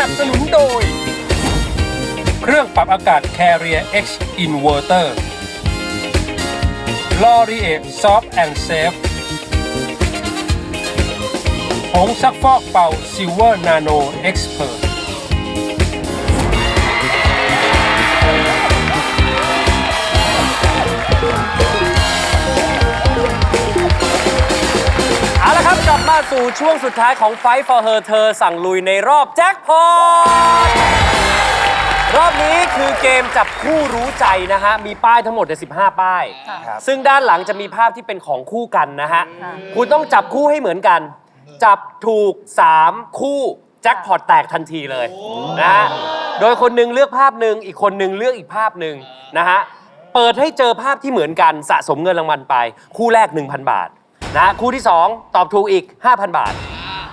นับสนุนโดย เครื่องปรับอากาศ Carrier X Inverter l o r i e Soft and Safe ผงซักฟอกเป่า Silver Nano Expert สู่ช่วงสุดท้ายของ Fight for Her เธอสั่งลุยในรอบแจ็คพอต รอบนี้คือเกมจับคู่รู้ใจนะฮะ มีป้ายทั้งหมดใน15 ป้ายซึ่งด้านหลังจะมีภาพที่เป็นของคู่กันนะฮะ คุณต้องจับคู่ให้เหมือนกัน จับถูก 3 คู่แจ็คพอตแตกทันทีเลยนะฮะ โดยคนหนึงเลือกภาพหนึ่งอีกคนหนึงเลือกอีกภาพหนึ่งนะฮะ เปิดให้เจอภาพที่เหมือนกันสะสมเงินรางวัลไป คู่แรก 1,000 บาท นะคู่ที่ 2 ตอบถูกอีก 5,000 บาท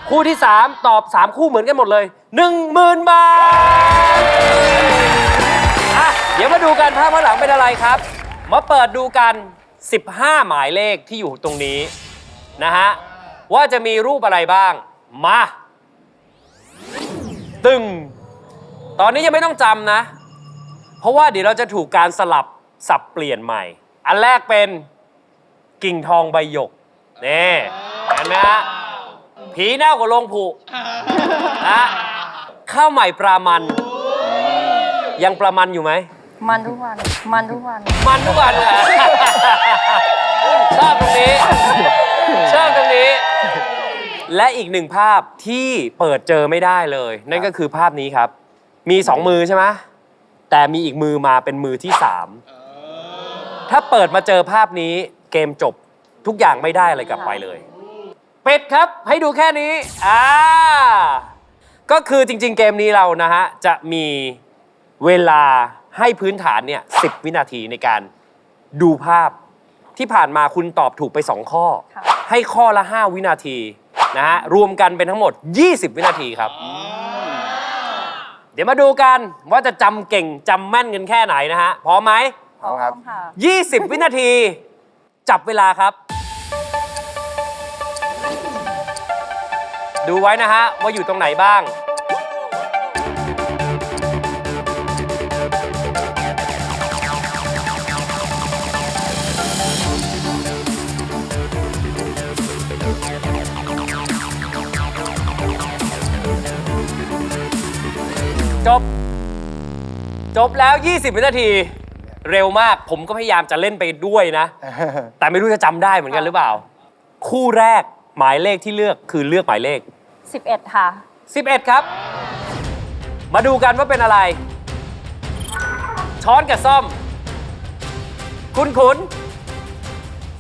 คู่ที่ 3 ตอบ 3 คู่เหมือนกันหมดเลย 10,000 บาทอะเดี๋ยวมาดูกันภาพข้างหลังเป็นอะไรครับ มาเปิดดูกัน 15 หมายเลขที่อยู่ตรงนี้ นะฮะ ว่าจะมีรูปอะไรบ้าง มาตึง ตอนนี้ยังไม่ต้องจำนะ เพราะว่าเดี๋ยวเราจะถูกการสลับสับเปลี่ยนใหม่ อันแรกเป็นกิ่งทองใบหยก นี่เห็นไหมฮะผีเน่ากับโลงผูนะข้าวใหม่ปลามัน ยังปลามันอยู่ไหม มันทุกวัน มันทุกวัน มันทุกวันเลยชอบตรงนี้ ชอบตรงนี้ และอีกหนึ่งภาพที่เปิดเจอไม่ได้เลย นั่นก็คือภาพนี้ครับ มีสองมือใช่ไหมแต่มีอีกมือมาเป็นมือที่สามถ้าเปิดมาเจอภาพนี้เกมจบ ทุกอย่างไม่ได้อะไรกลับไปเลย เป็ดครับให้ดูแค่นี้อ่าก็คือจริง ๆ เกมนี้เรานะฮะ จะมีเวลาให้พื้นฐานเนี่ยสิวินาทีในการดูภาพที่ผ่านมาคุณตอบถูกไป 2 ข้อ ค่ะ ให้ข้อละ 5 วินาทีนะฮะ รวมกันเป็นทั้งหมด 20 วินาทีครับ เดี๋ยวมาดูกันว่าจะจำเก่งจำแม่นกันแค่ไหนนะฮะพร้อมไหมพร้อมครับ ค่ะ 20 วินาที จับเวลาครับ ดูไว้นะฮะ ว่าอยู่ตรงไหนบ้าง จบ จบแล้ว 20 วินาที เร็วมากผมก็พยายามจะเล่นไปด้วยนะ แต่ไม่รู้จะจำได้เหมือนกันหรือเปล่า คู่แรกหมายเลขที่เลือกคือเลือกหมายเลข 11 ค่ะ 11 ครับ มาดูกันว่าเป็นอะไร ช้อนกับซ่อม คุณขุน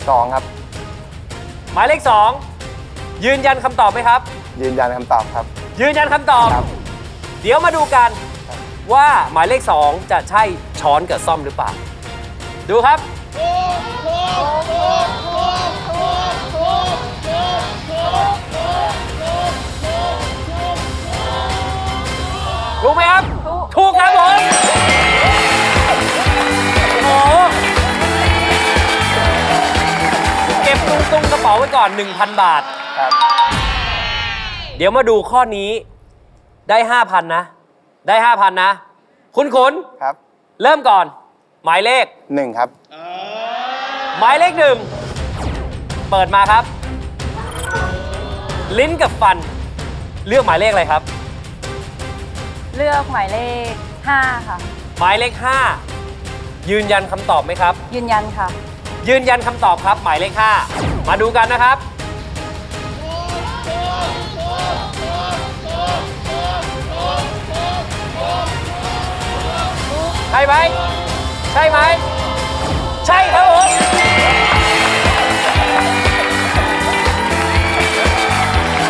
สองครับ หมายเลข 2 ยืนยันคำตอบไหมครับ ยืนยันคำตอบครับ ยืนยันคำตอบ ครับ เดี๋ยวมาดูกันว่าหมายเลข 2 จะใช่ช้อนกับซ่อมหรือเปล่า ดูครับ ถูก ไหมครับ ถูกครับผมโอ้โหเก็บตุงตุงๆกระเป๋าไว้ก่อน 1,000 บาท ครับ เดี๋ยวมาดูข้อนี้ได้ 5,000 นะ ได้ 5,000 นะ คุณขุนครับเริ่มก่อน หมายเลข หนึ่งครับหมายเลขหนึ่ง เปิดมาครับ ลิ้นกับฟัน เลือกหมายเลขอะไรครับ เลือกหมายเลข 5 ค่ะ หมายเลข 5 ยืนยันคำตอบไหมครับ ยืนยันค่ะ ยืนยันคำตอบครับหมายเลข 5 มาดูกันนะครับ ใช่ไหม ใช่ไหม ใช่ครับผม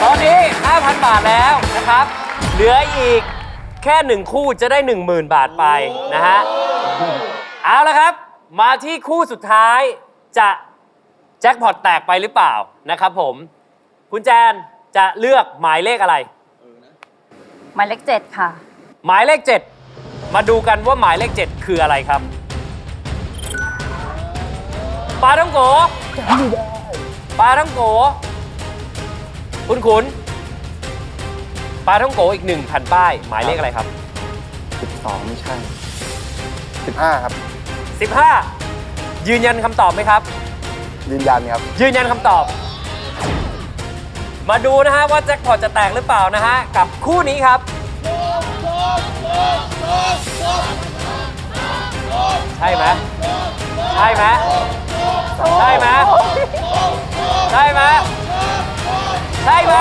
ตอนนี้ 5,000 บาทแล้วนะครับ เหลืออีก แค่หนึ่งคู่จะได้10,000 บาทไปนะฮะ เอาละครับ มาที่คู่สุดท้ายจะแจ็คพอตแตกไปหรือเปล่านะครับผม คุณแจนจะเลือกหมายเลขอะไร หมายเลข7ค่ะ หมายเลข 7 มาดูกันว่าหมายเลข 7 คืออะไรครับปลาท่องโกปลาท่องโกคุณขุน ปลาท่องโกอีกหนึ่งแผ่นป้าย หมายเลขอะไรครับ 12 ไม่ใช่ 15 ครับ 15 ยืนยันคำตอบไหมครับ ยืนยันครับ ยืนยันคำตอบ มาดูนะฮะว่าแจ็คพอตจะแตกหรือเปล่านะฮะ กับคู่นี้ครับ ใช่ไหมใช่ไหมใช่ไหมใช่ไหมใช่ไหม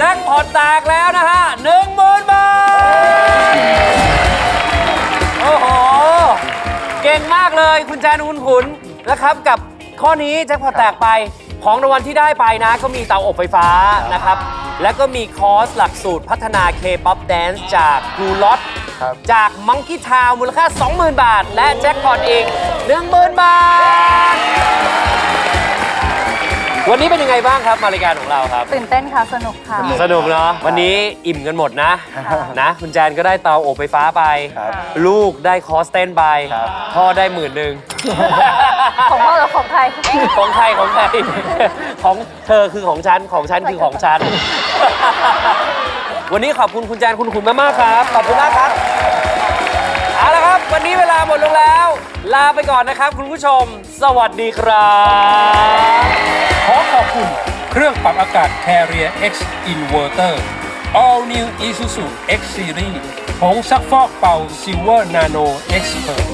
แจ็คพอตแตกแล้วนะฮะหนึ่งหมื่นบาท โอ้โห เก่งมากเลยคุณแจนคุณขุนนะครับกับข้อนี้แจ็คพอตแตกไปของรางวัลที่ได้ไปนะ ก็มีเตาอบไฟฟ้านะครับ แล้วก็มีคอร์สหลักสูตรพัฒนา K-POP Dance จากครูล็อตครับ จาก Monkey Town มูลค่า 20,000 บาท และแจ็คพอตอีก 10,000 บาท วันนี้เป็นยังไงบ้างครับมารายการของเราครับ ตื่นเต้นค่ะ สนุกค่ะ สนุกเนาะวันนี้อิ่มกันหมดนะนะคุณแจนก็ได้เตาอบไฟฟ้าไป ครับ ลูกได้คอสเต้นไปครับ พ่อได้หมื่นหนึ่ง ของพ่อหรือของใคร ของใครของใครของเธอคือของฉัน ของฉันคือของฉัน วันนี้ขอบคุณคุณแจนคุณขุนมากๆครับ ขอบคุณมากครับ เอาละครับ วันนี้เวลาหมดลงแล้ว ลาไปก่อนนะครับ คุณผู้ชม สวัสดีครับ ขอขอบคุณเครื่องปรับอากาศ Carrier X Inverter All New Isuzu X Series ผงซักฟอกเป่า Silver Nano Expert